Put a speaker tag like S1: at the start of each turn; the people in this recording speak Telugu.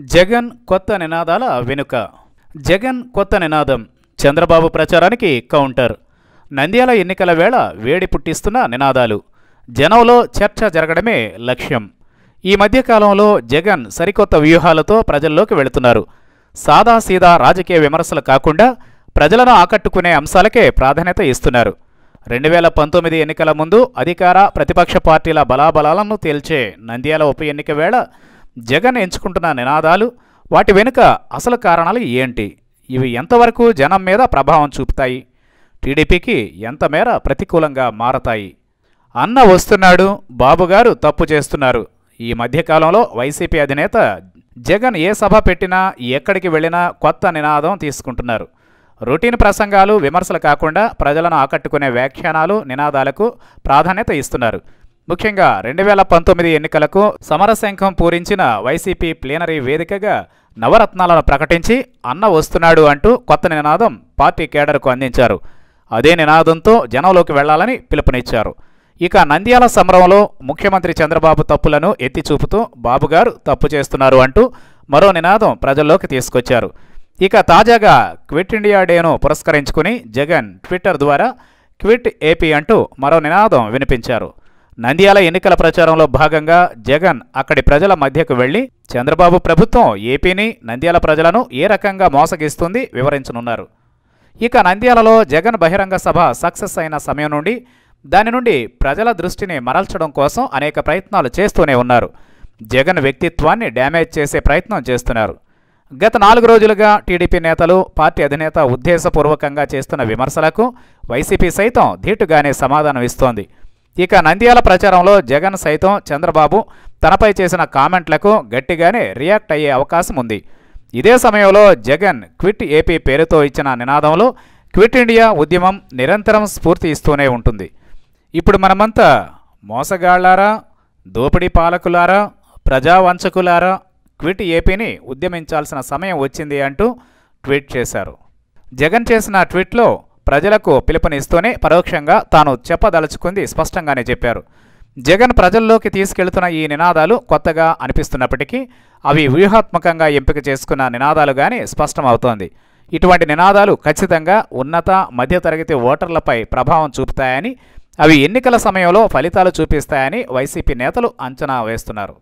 S1: జగన్ కొత్త నినాదాల వెనుక. జగన్ కొత్త నినాదం. చంద్రబాబు ప్రచారానికి కౌంటర్. నంద్యాల ఎన్నికల వేళ వేడి పుట్టిస్తున్న నినాదాలు. జనంలో చర్చ జరగడమే లక్ష్యం. ఈ మధ్యకాలంలో జగన్ సరికొత్త వ్యూహాలతో ప్రజల్లోకి వెళుతున్నారు. సాదాసీదా రాజకీయ విమర్శలు కాకుండా ప్రజలను ఆకట్టుకునే అంశాలకే ప్రాధాన్యత ఇస్తున్నారు. రెండు వేల పంతొమ్మిది ఎన్నికల ముందు అధికార ప్రతిపక్ష పార్టీల బలాబలాలను తేల్చే నంద్యాల ఉప ఎన్నిక వేళ జగన్ ఎంచుకుంటున్న నినాదాలు వాటి వెనుక అసలు కారణాలు ఏంటి? ఇవి ఎంతవరకు జనం మీద ప్రభావం చూపుతాయి? టీడీపీకి ఎంత మేర ప్రతికూలంగా మారతాయి? అన్న వస్తున్నాడు బాబుగారు తప్పు చేస్తున్నారు. ఈ మధ్యకాలంలో వైసీపీ అధినేత జగన్ ఏ సభ పెట్టినా ఎక్కడికి వెళ్ళినా కొత్త నినాదం తీసుకుంటున్నారు. రొటీన్ ప్రసంగాలు విమర్శలు కాకుండా ప్రజలను ఆకట్టుకునే వ్యాఖ్యానాలు నినాదాలకు ప్రాధాన్యత ఇస్తున్నారు. ముఖ్యంగా రెండు వేల పంతొమ్మిది ఎన్నికలకు సమరశంఖం పూరించిన వైసీపీ ప్లీనరీ వేదికగా నవరత్నాలను ప్రకటించి అన్న వస్తున్నాడు అంటూ కొత్త నినాదం పార్టీ కేడర్కు అందించారు. అదే నినాదంతో జనంలోకి వెళ్ళాలని పిలుపునిచ్చారు. ఇక నంద్యాల సమరంలో ముఖ్యమంత్రి చంద్రబాబు తప్పులను ఎత్తి చూపుతూ బాబుగారు తప్పు చేస్తున్నారు అంటూ మరో నినాదం ప్రజల్లోకి తీసుకొచ్చారు. ఇక తాజాగా క్విట్ ఇండియా డేను పురస్కరించుకుని జగన్ ట్విట్టర్ ద్వారా క్విట్ ఏపీ అంటూ మరో నినాదం వినిపించారు. నంద్యాల ఎన్నికల ప్రచారంలో భాగంగా జగన్ అక్కడి ప్రజల మధ్యకు వెళ్ళి చంద్రబాబు ప్రభుత్వం ఏపీని నంద్యాల ప్రజలను ఏ రకంగా మోసగిస్తుంది వివరించనున్నారు. ఇక నంద్యాలలో జగన్ బహిరంగ సభ సక్సెస్ అయిన సమయం నుండి దాని నుండి ప్రజల దృష్టిని మరల్చడం కోసం అనేక ప్రయత్నాలు చేస్తూనే ఉన్నారు. జగన్ వ్యక్తిత్వాన్ని డ్యామేజ్ చేసే ప్రయత్నం చేస్తున్నారు. గత నాలుగు రోజులుగా టీడీపీ నేతలు పార్టీ అధినేత ఉద్దేశపూర్వకంగా చేస్తున్న విమర్శలకు వైసీపీ సైతం ధీటుగానే సమాధానం ఇస్తోంది ఇక నంద్యాల ప్రచారంలో జగన్ సైతం చంద్రబాబు తనపై చేసిన కామెంట్లకు గట్టిగానే రియాక్ట్ అయ్యే అవకాశం ఉంది. ఇదే సమయంలో జగన్ క్విట్ ఏపీ పేరుతో ఇచ్చిన నినాదంలో క్విట్ ఇండియా ఉద్యమం నిరంతరం స్ఫూర్తి ఇస్తూనే ఉంటుంది. ఇప్పుడు మనమంతా మోసగాళ్ళారా దోపిడీ పాలకులారా ప్రజావంచకులారా క్విట్ ఏపీని ఉద్యమించాల్సిన సమయం వచ్చింది అంటూ ట్వీట్ చేశారు. జగన్ చేసిన ట్వీట్లో ప్రజలకు పిలుపునిస్తూనే పరోక్షంగా తాను చెప్పదలుచుకుంది స్పష్టంగానే చెప్పారు. జగన్ ప్రజల్లోకి తీసుకెళ్తున్న ఈ నినాదాలు కొత్తగా అనిపిస్తున్నప్పటికీ అవి వ్యూహాత్మకంగా ఎంపిక చేసుకున్న నినాదాలుగానే స్పష్టమవుతోంది. ఇటువంటి నినాదాలు ఖచ్చితంగా ఉన్నత మధ్యతరగతి ఓటర్లపై ప్రభావం చూపుతాయని అవి ఎన్నికల సమయంలో ఫలితాలు చూపిస్తాయని వైసీపీ నేతలు అంచనా వేస్తున్నారు.